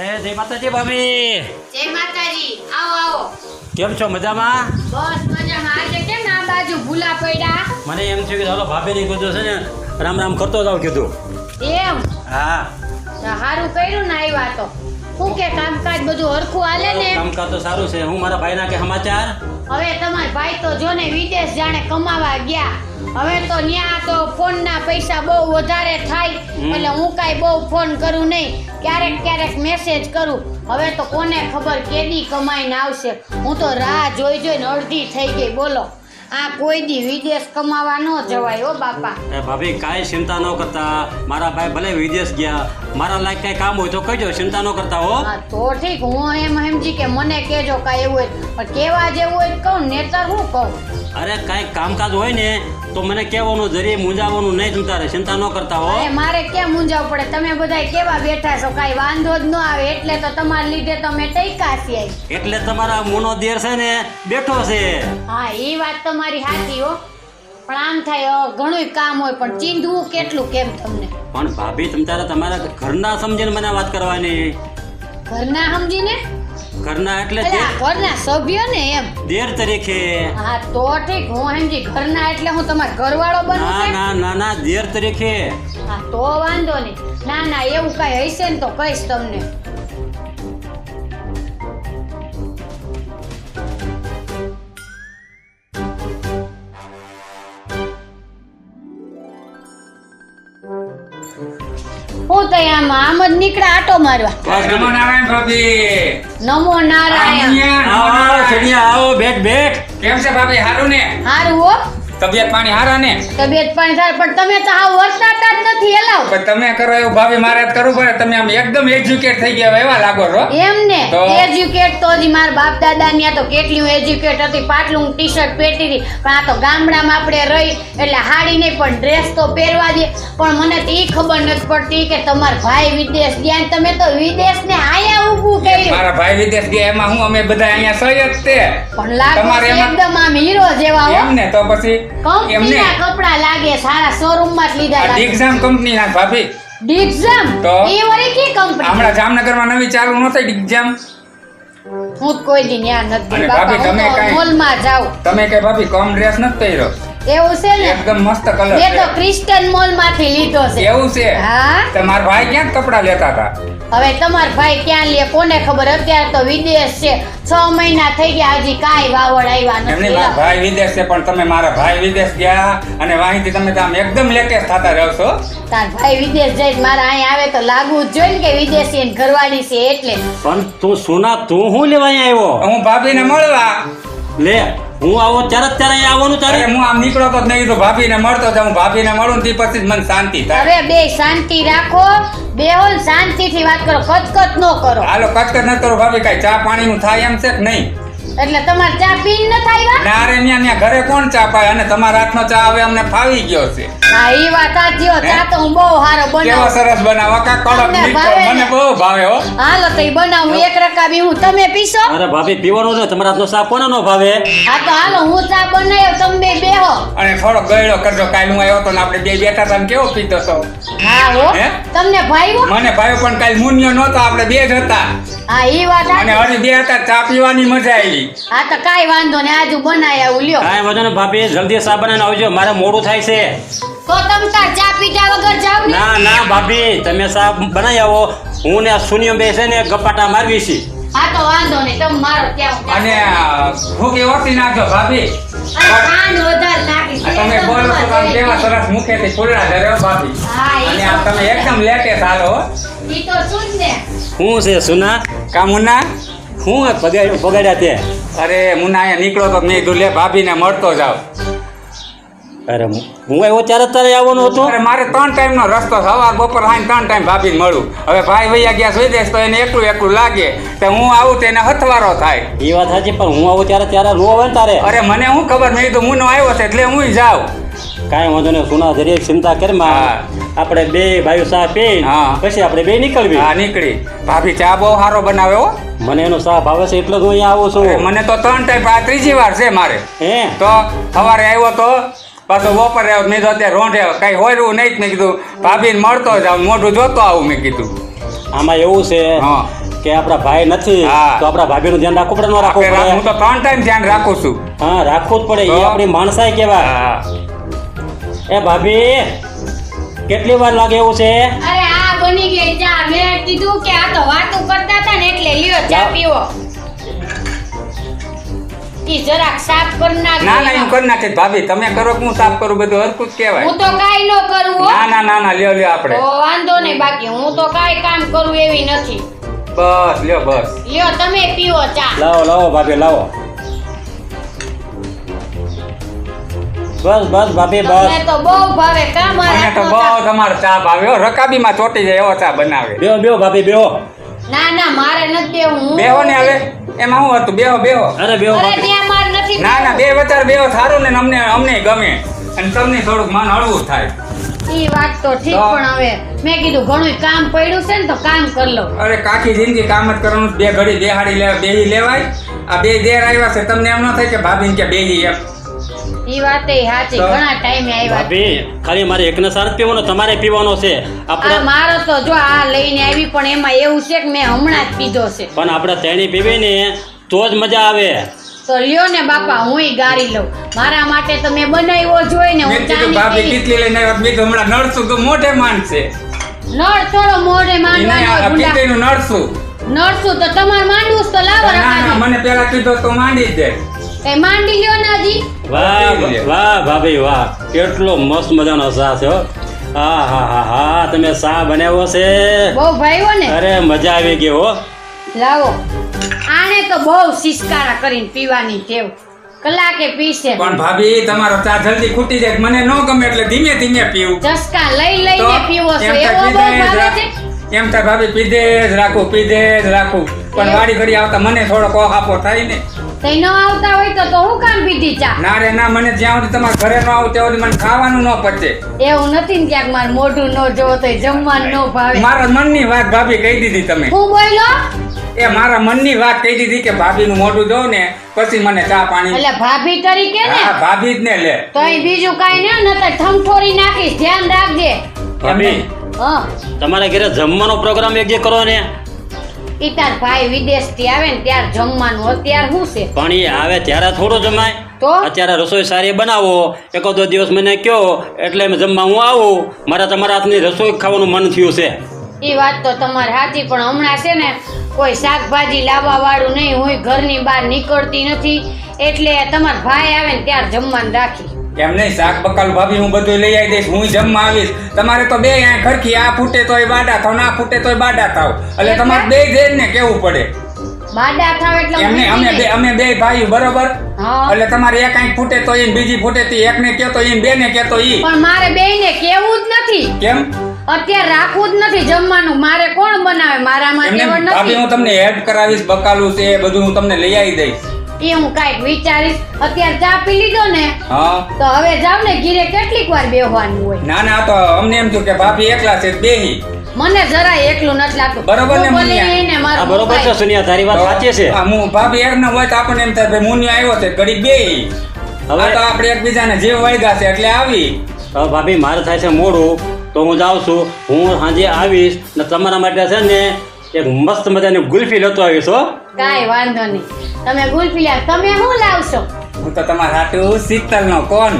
એ જય માતાજી ભાભી. જય માતાજી. આવો આવો. કેમ છો મજામાં? બસ મજામાં. આજે કેમ આ બાજુ ભૂલા પડ્યા? મને એમ થયું કે ચાલો ભાભીને કીધું છે ને રામ રામ કરતો જાવ કીધું. એમ? હા. સારું કર્યું ને આવ્યા તો. શું કે કામકાજ બધું હરખું હાલે ને? કામકાજ તો સારું છે. હું મારા ભાઈના કે સમાચાર? હવે તમારા ભાઈ તો જો ને વિદેશ જાણે કમાવા ગયા. હવે તો ન્યા તો ફોનના પૈસા બહુ વધારે થાય. એટલે હું કાંઈ બહુ ફોન કરું નહીં. ક્યારેક ક્યારેક મેસેજ કરું. હવે તો કોને ખબર કેદી કમાઈને આવશે. હું તો રાહ જોઈ જોઈને અડધી થઈ ગઈ. બોલો. આ કોઈ દી વિદેશ કમાવા ન જવાય હો બાપા. એ ભાભી કાંઈ ચિંતા ન કરતા. મારા ભાઈ ભલે વિદેશ ગયા મારા લાયક કાંઈ કામ હોય તો કહેજો ચિંતા ન કરતા હો. હા તો ઠીક હું એમ સમજી કે મને કેજો કાંઈ એવું હોય. પણ કેવા જેવું હોય તો કહું નેતર હું કહું? અરે કાંઈ કામકાજ હોય ને તો મને કહેવાનું જરીએ મૂંઝાવાનું નહીં ચિંતા રહે ચિંતા ન કરતા હો. અરે મારે કેમ મૂંઝાવ પડે? તમે બધા કેવા બેઠા છો? કાંઈ વાંધો જ ન આવે એટલે તો તમારા લીધે તમે ટૈકા છીએ. એટલે તમારા મોનો દેર છે ને બેઠો છે. હા એ વાત તમારી સાચી હો. પણ આમ થાય ઘણું કામ હોય પણ ચીંધવું કેટલું કેમ તમને? પણ ભાભી તમ તારે તમારા ઘરના સમજીને મને વાત કરવાની. ઘરના સમજીને? ઘરના એટલે ઘરના સભ્ય ને એમ. દેર તરીકે હા તો ઠીક હું સમજી ઘરના એટલે હું તમારો ઘરવાળો બનું ના ના ના ના દેર તરીકે. હા તો વાંધો નહીં. ના ના એવું કઈ હશે ને તો કહીશ તમને. હું આમ આમ જ નીકળ્યા આટો મારવા. નમો નારાયણ ભાભી નમો નારાયણ. આવો, બેઠ બેઠ કેમ છે ભાભી હારું ને? હારું હો. તબિયત પાણી હારા ને? તબિયત પાણી સારા પણ તમે તો આ વર્તાતા જ નથી એલાવ પણ તમે કરો એવું ભાભી મારે કરવું પડે. તમે આમ એકદમ એજ્યુકેટ થઈ ગયા એવા લાગો છો એમ ને? એજ્યુકેટ તો હજી મારા બાપ દાદા ની તો કેટલી એજ્યુકેટ હતી. પાટલું ટી શર્ટ પહેરતી હતી. પણ આ તો ગામડામાં આપણે રહી એટલે હાડી નહીં પણ ડ્રેસ તો પહેરવા દે. પણ મને તો ઈ ખબર નથી પડતી કે તમારા ભાઈ વિદેશ ગયા ને તમે તો વિદેશ ને આયા ઊભું કર્યું. મારા ભાઈ વિદેશ ગયા એમાં હું અમે બધા અહીંયા સહી જ તે. પણ લાગો એકદમ આમ હીરો જેવા હો. એમ ને તો પછી કંપનીના કપડા લાગે સારા શોરૂમમાં જ લીધા આ ડિગ્ઝામ કંપની ના ભાભી. ડિક્ઝામ તો? એ વળી કી કંપની હમણાં જામનગરમાં નવી ચાલુ ન થઈ ડિગ્ઝામ હું કોઈ દી ન્યા નથી ભાભી, તમે તો મોલમાં જાવ તમે કઈ ભાભી કમ ડ્રેસ નથી પહેર્યો? એવું છે ને? એકદમ મસ્ત કલર મેં તો ક્રિસ્ટન મોલમાંથી લીધો છે. એવું છે? હા. તમાર ભાઈ ક્યાં કપડા લેતા હતા? હવે તમાર ભાઈ ક્યાં લે કોને ખબર? અત્યારે તો વિદેશ છે. છ મહિના થઈ ગયા હજી કાંઈ વાવડ આવ્યા એમની નથી મારા ભાઈ વિદેશ છે પણ તમે મારા ભાઈ વિદેશ ગયા અને વાહીથી તમે તો આમ એકદમ લેટેસ્ટ થતા રહો છો. તાર ભાઈ વિદેશ જઈ મારા અહીંયા આવે તો લાગવું જ જોઈએ ને કે વિદેશી એની ઘરવાળી છે એટલે. પણ તું સોના તું હું લેવા આવ્યો? હું ભાભીને મળવા. લે. હું આવો ત્યારે ત્યારે આવવાનું અરે તારે હું આમ નીકળો તો જ નહીં તો ભાભીને મળતો તો હું ભાભીને મળું ને તે પછી મને શાંતિ થાય. હવે બે શાંતિ રાખો બે હોલ શાંતિથી વાત કરો કચકચ ન કરો. હાલો કચકચ ન કરો ભાભી કાંઈ ચા પાણીનું થાય એમ છે કે નહીં? એટલે તમારે ચા પીને ન થાય ના રે ન્યા ન્યા ઘરે કોણ ચા પાય? અને તમારા હાથનો ચા હવે અમને ફાવી ગયો છે. હા ઈ વાત સાચી હો. ચા તો હું બહુ સારો કેવો સરસ બનાવો. કા કડક મીઠો મને બહુ ભાવે હો. હાલો તો ઈ બનાવું. એક રકાબી હું. તમે પીશો? અરે ભાભી પીવાનો છે. તમારા હાથનો ચા કોને નો ભાવે? હા તો હાલો હું ચા બનાવ્યો તમે બે બેહો. અને થોડો ગળ્યો કરજો. કાલ હું આવ્યો તો ને આપણે બે બેઠા હતા કેવો પીતો તો હા હો. તમને ભાઈઓ મને ભાઈ પણ કાલ મુન્યો નહોતો આપણે બે જ હતા. હા ઈ વાત અને. હજી બે હતા ચા પીવાની મજા આવી. હા તો કાઈ વાંધો ને આજુ બનાય આવું લ્યો. કાંઈ વાંધો ને ભાભી જલ્દી શાક બનાવીને આવજો મારે મોડું થાય છે. તો તમ તાર ચા પીધા વગર જાવ ને? ના ના ભાભી તમે સાબ બનાવી આવો. હું ને શૂન્ય બે છે ને ગપાટા મારવી છી. હા તો વાંધો નહીં તમે મારો ત્યાં અને ભૂખી ઓછી નાખજો ભાભી. તમે બોલો તો આમ કેવા સરસ મુખેથી ફૂલડા ભાભી અને આ તમે એકદમ લેટેસ્ટ હાલો હો. જાય. ઈ તો શું જ ને શું છે સુના? કામુના પગાડ્યા પગાડ્યા તે. અરે મુના અહીંયા નીકળો તો મેં કીધું લે ભાભીને મળતો જાવ અરે હું આવ્યો ત્યારે અત્યારે તારે આવવાનું હતું? અરે મારે ત્રણ ટાઈમ નો રસ્તો સવાર બપોર સાંજ ત્રણ ટાઈમ ભાભીને મળું. હવે ભાઈ વૈયા ગયા સુઈ દેશ તો એને એકલું એકલું લાગે. તો હું આવું તો એને હથવારો થાય. એ વાત સાચી પણ હું આવું ત્યારે ત્યારે નો આવે ને તારે? અરે મને શું ખબર? મેં હું મુનો આવ્યો છે એટલે હું જાઉં. કાંઈ વાંધો નહીં સુના જરી ચિંતા કરમાં. આપણે બે ભાઈઓ ચા પી હા. પછી આપણે બે નીકળવી. હા નીકળી. ભાભી ચા બહુ સારો બનાવે હો. મને એનો સાહ ભાવે છે એટલે જ હું અહીંયા આવું છું. મને તો ત્રણ ટાઈમ આ ત્રીજી વાર છે મારે. હે? તો સવારે આવ્યો તો પાછો બપોર આવ્યો મેં તો અત્યારે રોંઢે કઈ હોયરું નહીં જ. મેં કીધું ભાભીને મળતો જાઉં મોઢું જોતો આવું મેં કીધું. આમાં એવું છે હા. કે આપણા ભાઈ નથી. તો આપણા ભાભીનું ધ્યાન રાખવું પડે ન રાખવું પડે? હું તો ત્રણ ટાઈમ ધ્યાન રાખું છું. હા રાખવું જ પડે એ આપણી માણસાઈ કેવા હા એ ભાભી કેટલી વાર લાગે એવું છે? અરે આ બની ગઈ ચા. મેં કીધું કે આ તો વાતો કરતા હતા ને એટલે લ્યો ચા પીવો. ઈ જરાક સાફ કર નાખ ના ના એમ કર નાખે ભાભી. તમે કરો કે હું સાફ કરું બધું હરકું જ કહેવાય. હું તો કાઈ ન કરું ના ના ના ના લ્યો લ્યો આપણે. તો વાંધો નહીં બાકી હું તો કાઈ કામ કરું એવી નથી. બસ લ્યો બસ. લ્યો તમે પીવો ચા. લાવો લાવો ભાભી લાવો. બસ બસ ભાભી બસ. તો બહુ ભાવે કામ મને તો બહુ તમારો ચા ભાવ્યો રકાબીમાં ચોટી જાય એવો ચા બનાવે. બેહો બેહો ભાભી બેહો. ના ના મારે નથી હું બેહો ને હવે. એમાં શું હતું? બેહો બેહો. અરે બેહો ના ના બે વચાર બેહો સારું ને અમને અમને ગમે. અને તમને થોડુંક મન હળવું થાય. ઈ વાત તો ઠીક પણ હવે મેં કીધું ઘણું કામ પડ્યું છે ને તો કામ કરી લો. અરે કાકી જિંદગી કામ જ કરવાનું બે ઘડી બેહાડી લે બેહી લેવાય. આ બે દેર આવ્યા છે તમને એમ ન થાય કે ભાભીને કે બેહી એમ. ઈ વાત સાચી ઘણા ટાઈમે આવ્યા ભાભી ખાલી મારે એકને સાર પીવાનો તમારે પીવાનો છે. આપણે મારો તો જો આ લઈને આવી પણ એમાં એવું છે કે મેં હમણાં જ પીધો છે. પણ આપણે તેણી પીવી ને તો જ મજા આવે. તો લ્યો ને બાપા હુંય ગારી લઉં. મારા માટે તમે બનાવ્યો જોઈ ને હું ચાની ભાભી કેટલી લઈને આવ્યા? મેં કીધું હમણાં નડશું તો મોઢે માનશે નળ થોડો મોઢે એને માંડવાનો ગુંડા. નડશું. તો તમારે માંડવું તો લાવો મને પેલા કીધો તો માંડી દે. કઈ માંડી લ્યો નાજી. વાહ વાહ ભાભી વાહ. કેટલો મસ્ત મજાનો સા છે હો. હા હા હા હા તમે સા બનાવ્યો છે. બહુ ભાઈઓ ને. અરે મજા આવી ગઈ હો. લાવો. આને તો બહુ સિસકારા કરીને પીવાની ટેવ. કલાકે પીશે પણ ભાભી તમારો ચા જલ્દી ખૂટી જાય. મને ન ગમે એટલે ધીમે ધીમે પીવું. ચસકા લઈ લઈને પીવો છો. એમ એવો બહુ ભાવે છે. એમ તો ભાભી પીધે જ રાખું પીધે જ રાખું. પણ વાડી ઘડી આવતા મને થોડો કોહ આપો થાય ને. તઈ ન આવતા હોય તો તો હું કામ પીધી ચા? ના રે ના મને જ્યાં સુધી તમારા ઘરે ન આવું ત્યાં સુધી મને ખાવાનું ન પચે એવું નથી ને ક્યાંક મારે મોઢું ન જોવો તો જમવાનું ન ભાવે. મારા મનની વાત ભાભી કહી દીધી તમે. હું બોલો એ મારા મનની વાત કહી દીધી કે ભાભીનું મોઢું જોઉં ને પછી મને ચા પાણી એટલે ભાભી તરીકે ને? હા ભાભી જ ને લે. તો અહીં બીજું કાઈ ને નતર ઠમઠોરી નાખીશ. ધ્યાન રાખજે. ભાભી હા. તમારા ઘરે જમવાનો પ્રોગ્રામ એક જે કરો ને ઈ તાર ભાઈ વિદેશથી આવે ને ત્યારે જમવાનું. અત્યાર શું છે? પણ એ આવે ત્યારે થોડો જમાય. તો? અત્યારે રસોઈ સારી બનાવો. એકાદો દિવસ મને કયો એટલે જમવા હું આવું. મારે તમારા હાથની રસોઈ ખાવાનું મન થયું છે. એ વાત તો તમારી સાચી પણ હમણાં છે ને કોઈ શાકભાજી લાવવા વાળું નહીં હું ઘરની બહાર નીકળતી નથી. એટલે તમારા ભાઈ આવે ને ત્યારે જમવાનું રાખી. એમ નહીં? શાક બકાલ ભાભી હું બધું લઈ આવી દઈશ હું જમવા આવીશ. તમારે તો બે અહીંયા ખરખી આ ફૂટે તોય બાડા થાવ ના ફૂટે તોય બાડા થાવ. એટલે તમારે બે જઈને ને કેવું પડે? બાડા થાવ એટલે એમને અમે બે અમે બે ભાઈ બરોબર? એટલે તમારે એક આંખ ફૂટે તો ઈને બીજી ફૂટે તી કેતો કહેતો બે ને કેતો ઈ. પણ મારે બે ને કેવું જ નથી. કેમ? અત્યારે રાખવું જ નથી જમવાનું. મારે કોણ બનાવે? મારામાં ભાભી નથી. હું તમને હેલ્પ કરાવીશ બકાલું છે બધું હું તમને લઈ આવી દઈશ. એ હું કાંઈક વિચારીશ. અત્યારે ચા પી લીધો ને હા. તો હવે જાવ ને ઘીરે કેટલીક વાર બેહવાનું હોય. ના ના તો અમને એમ થયું કે ભાભી એકલા છે બેહી. મને જરા એકલું નથી લાગતું. બરોબર ને, મુનિયા? બરોબર છે સુનિયા તારી વાત સાચી છે. આ હું ભાભી એક હોય તો આપણને એમ થાય મુનિયા આવ્યો છે ઘડી બેહી. હવે- તો આપણે એકબીજાને જીવ વળગા છે એટલે આવી. ભાભી મારે થાય છે મોડું તો હું જાઉં છું. હું સાંજે આવીશ ને તમારા માટે છે ને એક મસ્ત મજાની ગુલ્ફી લેતો આવીશ હો. કાંઈ વાંધો નહીં. તમે ગુલ્ફી લ્યા તમે શું લાવશો? હું તો તમારા હાટુ શીતલ નો કોણ?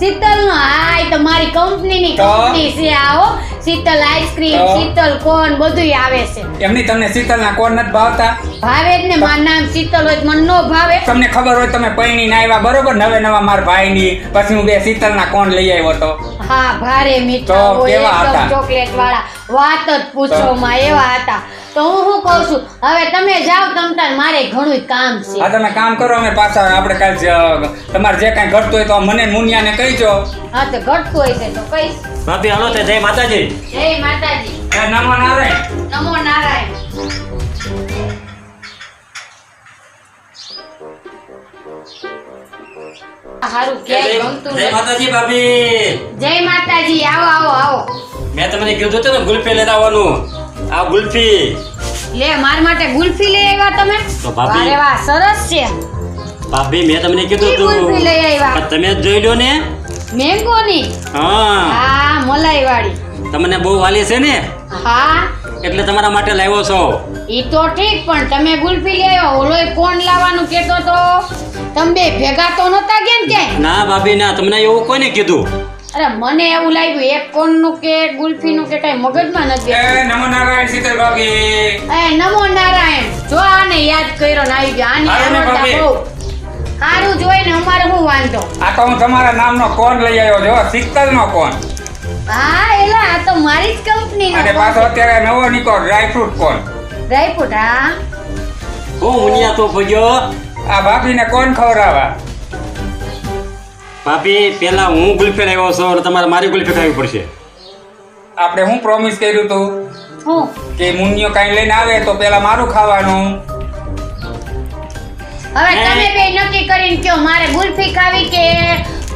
શીતલ નો એ તો મારી કંપનીની તો? કંપની છે આવો શીતલ આઈસ્ક્રીમ શીતલ કોન બધું આવે છે. એમની તમને શીતલ ના કોન નથી ભાવતા? ભાવે જ ને મારું નામ શીતલ હોય મન નો ભાવે. તમને ખબર હોય તમે પૈણી ના આવ્યા બરોબર? નવે નવા મારા ભાઈ ની પછી હું બે શીતલ ના કોણ લઈ આવ્યો તો. હા ભારે મીઠા હોય? ચોકલેટ વાળા વાત જ પૂછો માં એવા હતા. તો હું શું કહું છું? હવે તમે જાઓ તમતાર મારે ઘણું કામ છે. હા તમે કામ કરો અમે પાછા આપણે કાલ તમારે જે કાંઈ ઘટતું હોય તો મને મુનિયાને કહીજો. હા તો ઘટતું હોય છે તો કહીશ. ભાભી હાલો તે જય માતાજી. જય માતાજી. નમો નારાયણ. નમો નારાયણ. હારું ક્યાંય ગમતું જય માતાજી ભાભી. જય માતાજી આવો આવો આવો. મેં તમને કીધું હતું ને ગુલ્ફી લેતા આવવાનું. આ ગુલ્ફી. લે માર માટે ગુલ્ફી લઈ આવ્યા તમે? તો ભાભી- અરે વાહ સરસ છે. ભાભી મેં તમને કીધું હતું ગુલ્ફી લઈ આવ્યા. તમે જ જોઈ લો ને. મેંગો ની હા. હા મલાઈ વાળી તમને બહુ વાલી છે ને? હા. એટલે તમારા માટે લાવ્યો છો. ઈ તો ઠીક પણ તમે ગુલ્ફી લઈ આવ્યો. ઓલો ફોન લાવવાનું કેતો તો? તમે બે ભેગા તો નતા ગયા ને ના ભાભી ના તમને એવું કોને કીધું? અરે મને એવું લાગ્યું એક કોનનું કે ગુલ્ફીનું કે કઈ મગજમાં નથી એ. નમો નારાયણ શીતલ ભાભી એ નમો નારાયણ જો આને યાદ કર્યો ને આવી ગયો. આની આવડતા બહુ સારું જોઈને અમારે હું વાંધો? આ તો હું તમારા નામનો કોણ લઈ આવ્યો જો શીતલનો કોણ હા એલા આ તો મારી જ કંપની અને પાછો અત્યારે નવો નીકળો ડ્રાયફ્રૂટ કોણ ડ્રાયફ્રૂટ હા. હું મુનિયા તો ભજો આ ભાભીને કોણ ખવડાવવા ભાભી પેલા હું ગુલ્ફી લાવ્યો છું અને તમારે મારી ગુલ્ફી ખાવી પડશે. આપણે હું પ્રોમિસ કર્યું હતું કે મુનિયો કાંઈ લઈને આવે તો પેલા મારું ખાવાનું. હવે? તમે બે નક્કી કરીને કયો મારે ગુલ્ફી ખાવી કે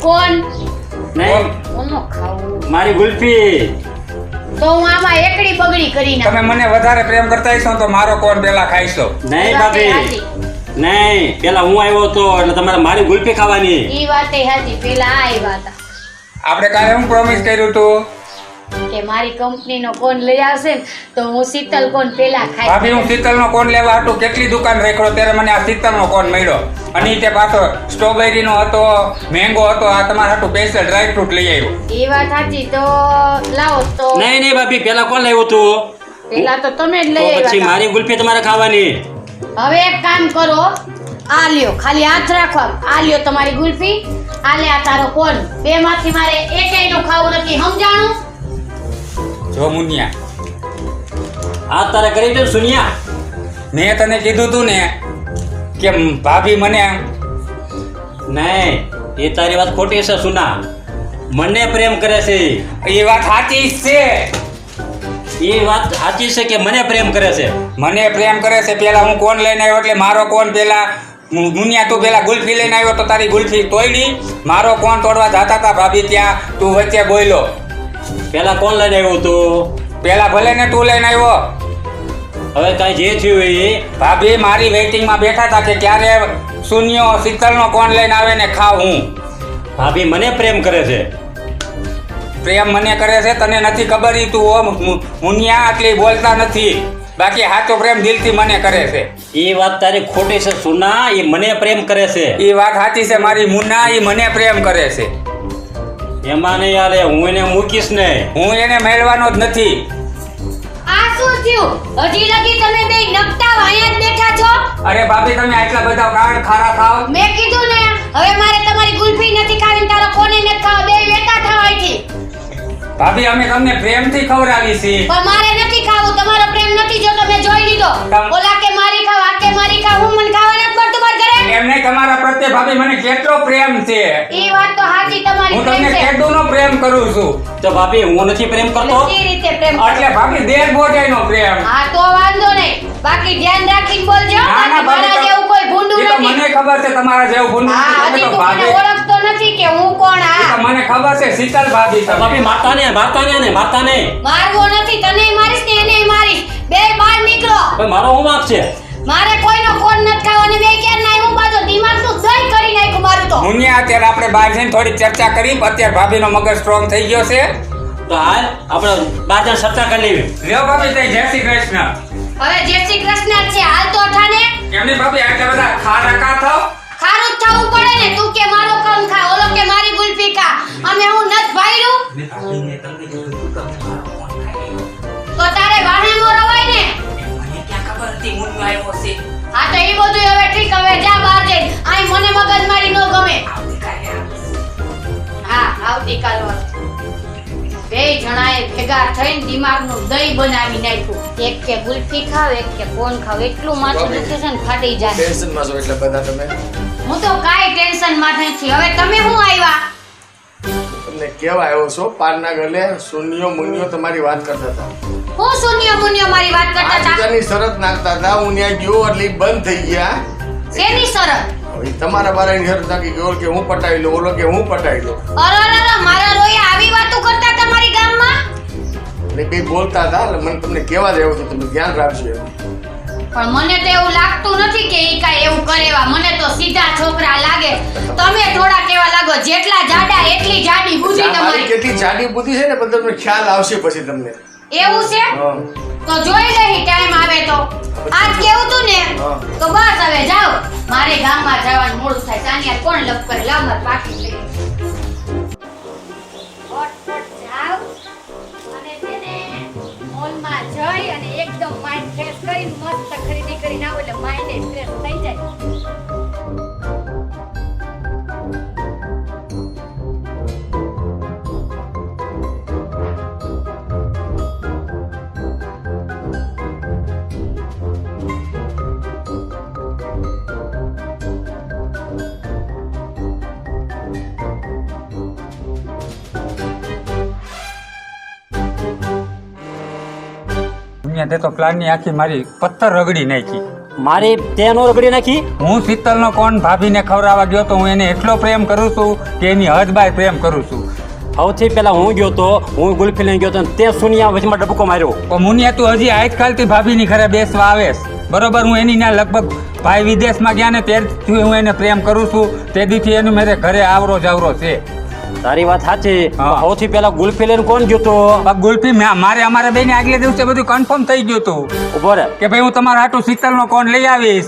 કોણ? નહીં કોનો ખાવું. મારી ગુલ્ફી. તો હું આમાં એકડી બગડી કરી તમે મને વધારે પ્રેમ કરતા હશો તો મારો કોણ પેલા ખાઈશો? નહીં ભાભી. નહીં પેલા હું આવ્યો હતો એટલે તમારે મારી ગુલ્ફી ખાવાની. ઈ એ હતી પેલા આ આવ્યા હતા. આપણે કાલે હું પ્રોમિસ કર્યું હતું કે મારી કંપનીનો કોણ લઈ આવશે ને તો હું શીતલ કોણ પેલા ભાભી ખાઈ હું શીતલનો કોણ લેવા હતું કેટલી દુકાન રેખડો ત્યારે મને આ શીતલનો કોણ મળ્યો. અને ઈ તે પાછો સ્ટ્રોબેરીનો હતો મેંગો હતો આ તમારા હાટું સ્પેશિયલ ડ્રાય ફ્રૂટ લઈ આવ્યો. એ વાત સાચી તો લાવો તો. નહીં નહીં ભાભી પેલા કોણ લાવ્યું તું? પેલા તો તમે જ તો લઈ પછી આવ્યા મારી ગુલ્ફી તમારે ખાવાની. હવે એક કામ કરો, આ લ્યો, ખાલી હાથ રાખો આ લ્યો તમારી ગુલ્ફી આ લે આ તારો કોન. બે માંથી મારે એકેયનું ખાવું નથી, સમજાણું? જો મુનિયા, આ તારે કરી દે સુનિયા. મેં તને કીધું તું ને કે ભાભી મને, નહીં, એ તારી વાત ખોટી છે સુના. મને પ્રેમ કરે છે. એ વાત સાચી છે. એ વાત સાચી છે કે મને પ્રેમ કરે છે? મને પ્રેમ કરે છે. પેલા હું કોણ લઈને આવ્યો? એટલે મારો કોણ પેલા? મુનિયા તું પેલા ગુલ્ફી લઈને આવ્યો તો તારી ગુલ્ફી તોડી મારો કોણ તોડવા જતા હતા ભાભી ત્યાં? તું વચ્ચે બોલ્યો પેલા કોણ લઈને આવ્યું તું? પેલા ભલે ને તું લઈને આવ્યો. હવે કઈ જે થયું એ? ભાભી મારી વેઇટિંગમાં બેઠા હતા કે ક્યારે શૂન્યો શીતળનો કોણ લઈને આવે ને ખાવ હું. ભાભી મને પ્રેમ કરે છે. પ્રેમ મને કરે છે તને નથી ખબર ઈ તું ઓમ મુનિયા આટલી બોલતા નથી. બાકી સાચો પ્રેમ દિલથી મને કરે છે. એ વાત તારી ખોટી છે સુના એ મને પ્રેમ કરે છે. એ વાત સાચી છે મારી મુના એ મને પ્રેમ કરે છે. એમાં નહીં યાર હું એને મૂકીશ ને. હું એને મેળવાનો જ નથી. આ શું થયું? હજી લગી તમે બે નકટા વાયા જ બેઠા છો? અરે ભાભી તમે આટલા બધા પ્રાણ ખારા ખાવ મેં કીધું ને હવે મારે તમારી ગુલ્ફી નથી ખાવી તારો કોને નથી ખાવા? બે વેતા થવાય અહીંથી ભાભી અમે તમને પ્રેમથી ખવડાવી છે પણ મારે નથી ખાવું તમારો પ્રેમ નથી જો તમે જોઈ લીધો. ઓલા કે મારી ખાવ આ કે મારી ખાવ હું મને ખાવા નથી પડતું માર ઘરે? એમને તમારા પ્રત્યે ભાભી મને કેટલો પ્રેમ છે? એ વાત તો સાચી તમારી હું તમને છે. પ્રેમ કરું છું? તો ભાભી હું નથી પ્રેમ કરતો? એટલે રીતે પ્રેમ એટલે ભાભી દેર બોટાઈનો પ્રેમ. હા તો વાંધો નહીં. બાકી ધ્યાન રાખીને બોલજો. ના, ના, મારા જેવું કોઈ ભૂંડું નથી. મને ખબર છે તમારા જેવું ભૂંડું નથી. તો ભાભી નથી કે હું કોણ આ? મને ખબર છે શીતલ ભાભી તમે. ભાભી મારતા ને માતા ને ને મારતા મારવો નથી તને મારીશ ને એને મારીશ. બે બહાર નીકળો. પણ મારો હું વાંક છે? મારે કોઈનો ફોન નથી ખાવાનો અને મેં ક્યાં ના હું પાછો દિમાગનું જઈ કરી નાખ્યું મારું તો. મુનિયા અત્યારે આપણે બહાર જઈને થોડી ચર્ચા કરી અત્યારે ભાભીનો મગજ સ્ટ્રોંગ થઈ ગયો છે. તો હાલ આપણે બહાર જઈને ચર્ચા કરી લેવી લ્યો ભાભી તઈ જય શ્રી કૃષ્ણ. હવે જય શ્રી કૃષ્ણ છે. હાલ તો ઠાને એમની ભાભી આટલા બધા ખારા કા થાવ? ખારું જ થવું પડે ને તું કે મારો કામ ખા ઓલો કે મારી ગુલ્ફી ખા અમે હું નથ ભાઈરું? તો તારે વાહેમો રવાય ને? હા તો એ બધું હવે ઠીક હવે જા બહાર જઈ આઈ મને મગજ મારી ન ગમે. હા આવતીકાલ વાત. બે જણાએ ભેગા થઈને દિમાગનું દહીં બનાવી નાખ્યું. એક કે ગુલ્ફી ખાવ એક કે કોન ખાવ એટલું માથું દુખે છે ને ફાટી જાય. ટેન્શનમાં છો એટલે બધા તમે? હું તો કાઈ ટેન્શનમાં નથી. હવે તમે શું આવ્યા તમને કેવા આવ્યો છો? પારના ગલે શૂન્યો મુન્યો તમારી વાત કરતા હતા. હું શૂન્ય મુન્ય મારી વાત કરતા હતા? બીજાની શરત નાખતા હતા. હું ત્યાં ગયો એટલે બંધ થઈ ગયા. શેની શરત? તમારા બારાની શરત નાખી ગયો કે હું પટાવી લઉં? ઓલો કે હું પટાવી લઉં? અરે અરે મારા રોયા આવી વાતો કરતા હતા મારી ગામમાં? એટલે બે બોલતા હતા. એટલે મને તમને કેવા આવ્યો હતો તમે? ધ્યાન રાખજો પણ મને તો એવું લાગતું નથી કે એ કાંઈ એવું કરેવા મને તો સીધા છોકરા લાગે. તમે થોડા કેવા લાગો જેટલા જાડા એટલી જાડી બુદ્ધિ તમારી. કેટલી જાડી બુદ્ધિ છે ને પણ તમને ખ્યાલ આવશે પછી તમને. એવું છે? તો જોઈ લઈ ટાઈમ આવે તો. આજ કેવું તું ને? તો બસ હવે જાઓ. મારે ગામમાં જવાનું મોડું થાય. સાનિયા કોણ લપ કરે? લાવ માર પાકી લઈ. મોલમાં જઈ અને એકદમ માઇન્ડ ફ્રેશ કરીને મસ્ત ખરીદી કરીને આવો. એટલે માઇન્ડ ફ્રેશ થઈ જાય. દુનિયા તે તો પ્લાનની આખી મારી પથ્થર રગડી નાખી. મારી તેનો રગડી નાખી? હું શીતલનો કોણ ભાભીને ખવડાવવા ગયો તો હું એને એટલો પ્રેમ કરું છું કે એની હદ બાય પ્રેમ કરું છું. સૌથી પહેલા હું ગયો તો હું ગુલ્ફી લઈને ગયો તો તે સુનિયા વચમાં ડબકો માર્યો. મુનિયા તું હજી આજકાલથી ભાભીની ઘરે બેસવા આવેશ. બરોબર હું એની ના લગભગ ભાઈ વિદેશમાં ગયા ને ત્યારથી હું એને પ્રેમ કરું છું. તેથી એનું મારે ઘરે આવરો જાવરો છે. તારી વાત સાચી. સૌથી પહેલા ગુલ્ફી લઈને કોણ ગયો તો? ગુલ્ફી મેં- મારે અમારા બેને આગલે દિવસે બધું કન્ફર્મ થઈ ગયું હતું ઊભો કે ભાઈ હું તમારા હાટું શીતલનો કોણ લઈ આવીશ?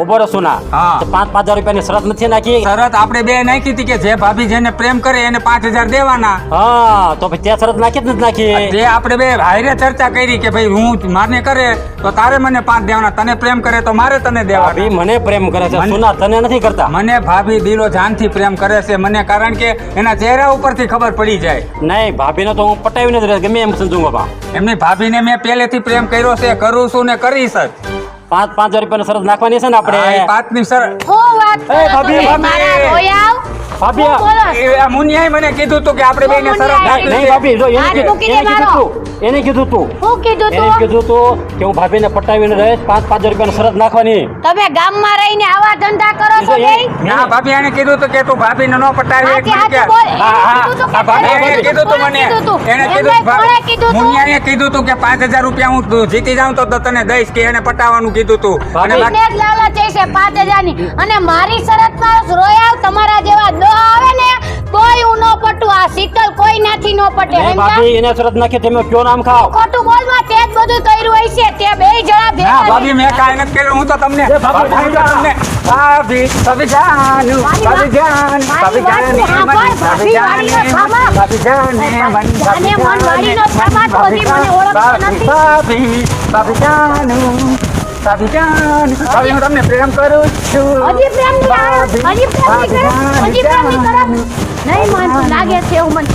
ઊભો રહો સુના. હા. પાંચ પાંચ હજાર રૂપિયાની શરત નથી નાખી? શરત આપણે બે નાખી હતી કે જે ભાભી જેને પ્રેમ કરે એને પાંચ હજાર દેવાના. હા તો પછી ત્યાં શરત નાખી જ નથી નાખી? જે આપણે બે હારે ચર્ચા કરી કે ભાઈ હું મારને કરે તો તારે મને પાંચ દેવાના તને પ્રેમ કરે તો મારે તને ભાભી દેવાના. મને પ્રેમ કરે છે. મને- સુના તને નથી કરતા. મને ભાભી દિલો જાનથી પ્રેમ કરે છે. મને કારણ કે એના ચહેરા ઉપરથી ખબર પડી જાય. નહીં ભાભીને તો હું પટાવીને જ રહે ગમે એમ સમજુ બાપા. એમની ભાભીને મેં પહેલેથી પ્રેમ કર્યો છે. કરું છું ને કરીશ જ. પાંચ પાંચ હજાર રૂપિયા સરસ નાખવાની છે ને આપણે પાંચની સર હું વાત ભાભી. મારા રોયાવ ભાભી, હું બોલો છો? એ મુનિયાએ મને કીધું હતું કે આપણે બેને શરત મુનિયાએ? નહીં ભાભી જો એને કીધું એને કીધું તું એને કીધું તું. એને કીધું તું કે હું ભાભીને પટાવીને રહીશ પાંચ પાંચ હજાર રૂપિયાની શરત નાખવાની. તમે ગામમાં રહીને આવા ધંધા કરો છો એ ના ભાભી એને કીધું હતું કે તું ભાભીને ન પટાવી હાચી મને હાચી કે- બોલ. એને હા, હા. કીધું તું કે આ ભાભીએ કોણે એને કીધું હતું મને. એને કીધું કોણે કીધું તું? મુનિયાએ કીધું હતું કે પાંચ હજાર રૂપિયા હું જીતી જાઉં તો તને દઈશ કે એને પટાવવાનું કીધું તું. અને લાલચ છે હજારની. અને મારી શરતમાં રોયાવ તમારા જેવા દો આવે ને તોય હું ન પટું આ શીતલ કોઈ નથી ન પટે નહીં ભાભી એને શરત નાખી તમે કયો નામ ખાવ ખોટું બોલમાં તે જ બધું કર્યું હોય છે તે બે જણા ના ભેગા ભાભી મેં કાંઈ નથી કર્યું હું તો તમને ભાભી, તમને ભાભી ભાભી જાન ભાભી જાન ભાભી જાન ભાભી થામા. ભાભી જાન જાને મન વાળીનો તો હજી મને ઓળખતો નથી. ભાભી ભાભી જાન ભાભી જાન ભાભી હું તમને પ્રેમ કરું છું હજી પ્રેમ નહીં? હજી પ્રેમ નહીં કરે? હજી પ્રેમ નહીં કરે? નહીં માનતું લાગે છે એવું મને